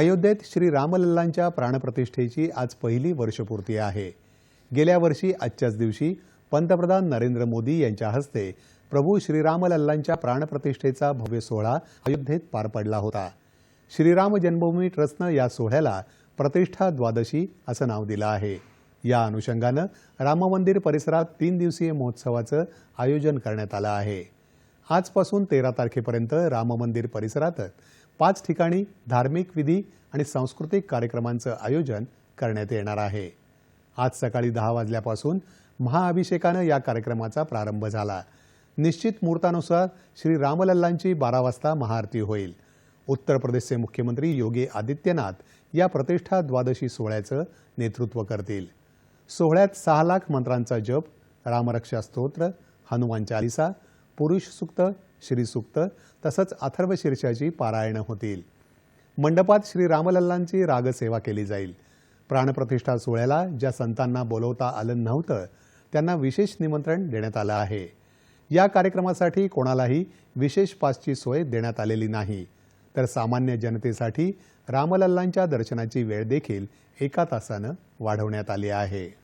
अयोध्येत श्री रामलल्लांच्या प्राणप्रतिष्ठेची आज पहिली वर्षपूर्ती आहे. गेल्या वर्षी आजच्याच दिवशी पंतप्रधान नरेंद्र मोदी यांच्या हस्ते प्रभू श्रीरामलल्लांच्या प्राणप्रतिष्ठेचा भव्य सोहळा अयोध्येत पार पडला होता. श्रीराम जन्मभूमी ट्रस्टनं या सोहळ्याला प्रतिष्ठा द्वादशी असं नाव दिलं आहे. या अनुषंगानं राममंदिर परिसरात तीन दिवसीय महोत्सवाचं आयोजन करण्यात आलं आहे. आजपासून तेरा तारखेपर्यंत राम मंदिर परिसरात पाच ठिकाणी धार्मिक विधी आणि सांस्कृतिक कार्यक्रमांचं आयोजन करण्यात येणार आहे. आज सकाळी दहा वाजल्यापासून महाअभिषेकानं या कार्यक्रमाचा प्रारंभ झाला. निश्चित मुहूर्तानुसार श्री रामलल्लांची बारा वाजता महाआरती होईल. उत्तर प्रदेशचे मुख्यमंत्री योगी आदित्यनाथ या प्रतिष्ठा द्वादशी सोहळ्याचं नेतृत्व करतील. सोहळ्यात सहा लाख मंत्रांचा जप रामरक्षा स्तोत्र हनुमान चालिसा पुरुष सुक्त श्रीसुक्त तसंच अथर्व शीर्षाची पारायणं होतील. मंडपात श्री रामलल्लांची रागसेवा केली जाईल. प्राणप्रतिष्ठा सोहळ्याला ज्या संतांना बोलवता आलं नव्हतं त्यांना विशेष निमंत्रण देण्यात आलं आहे. या कार्यक्रमासाठी कोणालाही विशेष पासची सोय देण्यात आलेली नाही. तर सामान्य जनतेसाठी रामलल्लांच्या दर्शनाची वेळ देखील एका तासानं वाढवण्यात आली आहे.